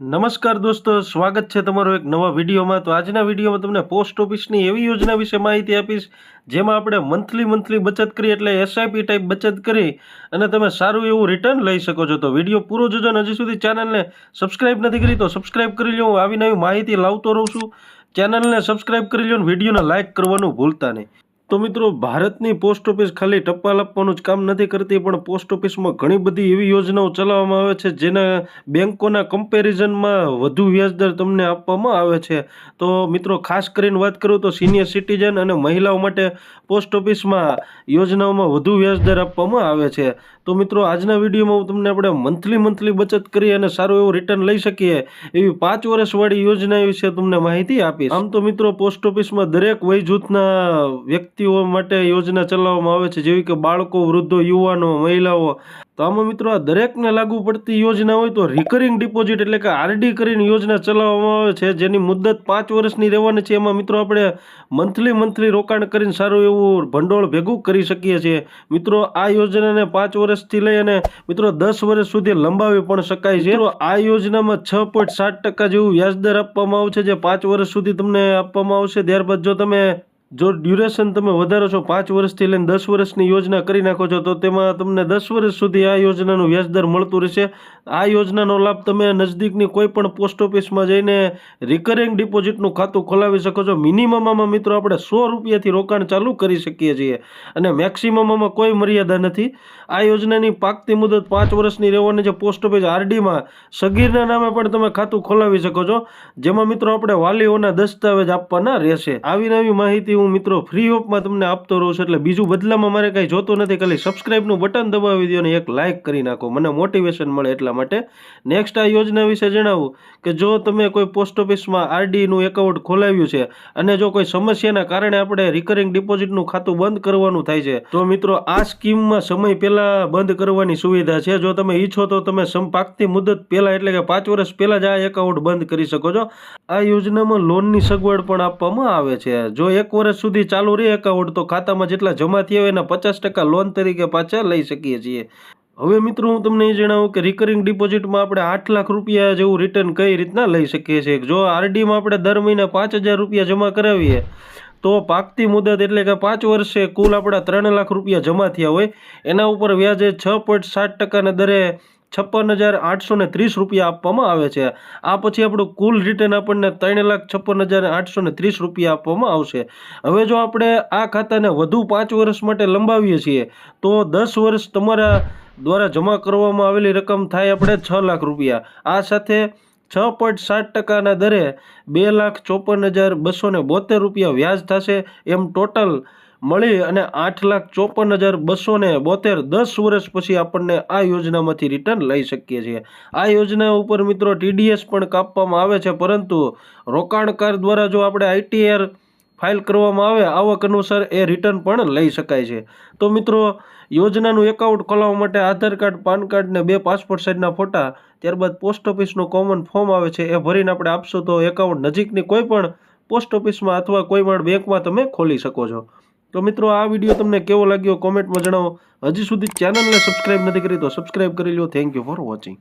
નમસ્કાર દોસ્તો, સ્વાગત છે તમારો એક નવા વિડીયોમાં. તો આજના વિડીયોમાં તમને પોસ્ટ ઓફિસની એવી યોજના વિશે માહિતી આપીશ, જેમાં આપણે મંથલી મંથલી બચત કરી, એટલે એસઆઈપી ટાઈપ બચત કરી અને તમે સારું એવું રિટર્ન લઈ શકો છો. તો વીડિયો પૂરો જોજો હજી સુધી ચેનલને સબસ્ક્રાઈબ નથી કરી, તો સબસ્ક્રાઈબ કરી લો આવી નવી માહિતી લાવતો રહું છું. ચેનલને સબસ્ક્રાઇબ કરી લો વિડીયોને લાઇક કરવાનું ભૂલતા નહીં. તો મિત્રો, ભારતની પોસ્ટ ઓફિસ ખાલી ટપાલ આપવાનું જ કામ નથી કરતી, પણ પોસ્ટ ઓફિસમાં ઘણી બધી એવી યોજનાઓ ચલાવવામાં આવે છે, જેના બેંકોના કમ્પેરિઝનમાં વધુ વ્યાજદર તમને આપવામાં આવે છે. તો મિત્રો, ખાસ કરીને વાત કરું તો સિનિયર સિટીઝન અને મહિલાઓ માટે પોસ્ટ ઓફિસમાં યોજનાઓમાં વધુ વ્યાજદર આપવામાં આવે છે. તો મિત્રો, આજના વિડીયોમાં હું તમને આપણે મંથલી મંથલી બચત કરી અને સારું એવું રિટર્ન લઈ શકીએ એવી પાંચ વર્ષવાળી યોજના વિશે તમને માહિતી આપીશ. આમ તો મિત્રો પોસ્ટ ઓફિસમાં દરેક વય જૂથના વ્યક્તિઓ માટે યોજના ચલાવવામાં આવે છે, જેવી કે બાળકો, વૃદ્ધો, યુવાનો, મહિલાઓ તો આમાં મિત્રો આ દરેકને લાગુ પડતી યોજના હોય તો રિકરિંગ ડિપોઝિટ એટલે કે આરડી કરીને યોજના ચલાવવામાં આવે છે, જેની મુદત પાંચ વર્ષની રહેવાની છે. એમાં મિત્રો આપણે મંથલી મંથલી રોકાણ કરીને સારું એવું ભંડોળ ભેગું કરી શકીએ છીએ. મિત્રો આ યોજનાને પાંચ વર્ષથી લઈ અને મિત્રો દસ વર્ષ સુધી લંબાવી પણ શકાય છે. આ યોજનામાં છ પોઈન્ટ સાત ટકા જેવું વ્યાજદર આપવામાં આવશે, જે પાંચ વર્ષ સુધી તમને આપવામાં આવશે. ત્યારબાદ જો તમે જો ડ્યુરેશન તમે વધારો છો પાંચ વર્ષથી લઈને દસ વર્ષની યોજના કરી નાખો છો, તો તેમાં તમને દસ વર્ષ સુધી આ યોજનાનું વ્યાજદર મળતું રહેશે. આ યોજનાનો લાભ તમે નજદીકની કોઈ પણ પોસ્ટ ઓફિસમાં જઈને રિકરિંગ ડિપોઝિટનું ખાતું ખોલાવી શકો છો. મિનિમમમાં મિત્રો આપણે સો રૂપિયાથી રોકાણ ચાલુ કરી શકીએ છીએ અને મેક્સિમમમાં કોઈ મર્યાદા નથી. આ યોજનાની પાકતી મુદત પાંચ વર્ષની રહેવાની છે. પોસ્ટ ઓફિસ આરડીમાં સગીરના નામે પણ તમે ખાતું ખોલાવી શકો છો. જેમાં મિત્રો આપણે વાલીઓના દસ્તાવેજ આપવાના રહેશે. આવી નવી માહિતી હું મિત્રો ફ્રી ઓફમાં તમને આપતો રહું છું, એટલે બીજું બદલામાં મારે કાંઈ જોતું નથી, ખાલી સબસ્ક્રાઇબનું બટન દબાવી દો અને એક લાઇક કરી નાખો. મને મોટિવેશન મળે એટલા માટે. નેક્સ્ટ આ યોજના વિશે જણાવું કે જો તમે કોઈ પોસ્ટ ઓફિસમાં આરડીનું એકાઉન્ટ ખોલાવ્યું છે અને જો કોઈ સમસ્યાના કારણે આપણે રિકરિંગ ડિપોઝિટનું ખાતું બંધ કરવાનું થાય છે, તો મિત્રો આ સ્કીમમાં સમય પહેલાં બંધ કરવાની સુવિધા છે. જો તમે ઈચ્છો તો તમે સંપાકતી મુદત પહેલાં એટલે કે પાંચ વર્ષ પહેલાં જ આ એકાઉન્ટ બંધ કરી શકો છો. આ યોજનામાં લોનની સગવડ પણ આપવામાં આવે છે. જો એક વર્ષ સુધી ચાલુ રહે એકાઉન્ટ, તો ખાતામાં જેટલા જમા થયા હોય એના પચાસ ટકા લોન તરીકે પાછા લઈ શકીએ છીએ. હવે મિત્રો, હું તમને એ જણાવું કે રિકરિંગ ડિપોઝિટમાં આપણે આઠ લાખ રૂપિયા જેવું રિટર્ન કઈ રીતના લઈ શકીએ છીએ? જો આરડીમાં આપણે દર મહિને પાંચ હજાર રૂપિયા જમા કરાવીએ, તો પાકતી મુદત એટલે કે પાંચ વર્ષે કુલ આપણા ત્રણ લાખ રૂપિયા જમા થયા હોય, એના ઉપર વ્યાજે છ પોઈન્ટ સાત ટકાના દરે છપ્પન હજાર આઠસો ને ત્રીસ રૂપિયા આપવામાં આવે છે. આ પછી આપણું કુલ રિટર્ન આપણને ત્રણ લાખ છપ્પન હજાર આઠસો ને ત્રીસ રૂપિયા આપવામાં આવશે. હવે જો આપણે આ ખાતાને વધુ પાંચ વર્ષ માટે લંબાવીએ છીએ, તો દસ વર્ષ તમારા દ્વારા જમા કરવામાં આવેલી રકમ થાય આપણે છ લાખ રૂપિયા. આ સાથે છ પોઈન્ટ સાત ટકાના દરે બે લાખ ચોપન હજાર બસો બોતેર રૂપિયા વ્યાજ થશે. એમ ટોટલ મળી અને આઠ લાખ ચોપન હજાર બસો ને બોતેર દસ વર્ષ પછી આપણને આ યોજનામાંથી રિટર્ન લઈ શકીએ છીએ. આ યોજના ઉપર મિત્રો ટીડીએસ પણ કાપવામાં આવે છે, પરંતુ રોકાણકાર દ્વારા જો આપણે આઈટીઆર ફાઇલ કરવામાં આવે, આવક અનુસાર એ રિટર્ન પણ લઈ શકાય છે. તો મિત્રો, યોજનાનું એકાઉન્ટ ખોલાવવા માટે આધાર કાર્ડ, પાન કાર્ડ ને બે પાસપોર્ટ સાઇઝના ફોટા, ત્યારબાદ પોસ્ટ ઓફિસનું કોમન ફોર્મ આવે છે, એ ભરીને આપણે આપશો તો એકાઉન્ટ નજીકની કોઈ પણ પોસ્ટ ઓફિસમાં અથવા કોઈ પણ બેંકમાં તમે ખોલી શકો છો. તો મિત્રો, આ વીડિયો તમને કેવો લાગ્યો? કોમેન્ટમાં જણાવો. હજી સુધી ચેનલને સબસ્ક્રાઈબ નથી કરી તો સબસ્ક્રાઈબ કરી લો થેન્ક યુ ફોર વોચિંગ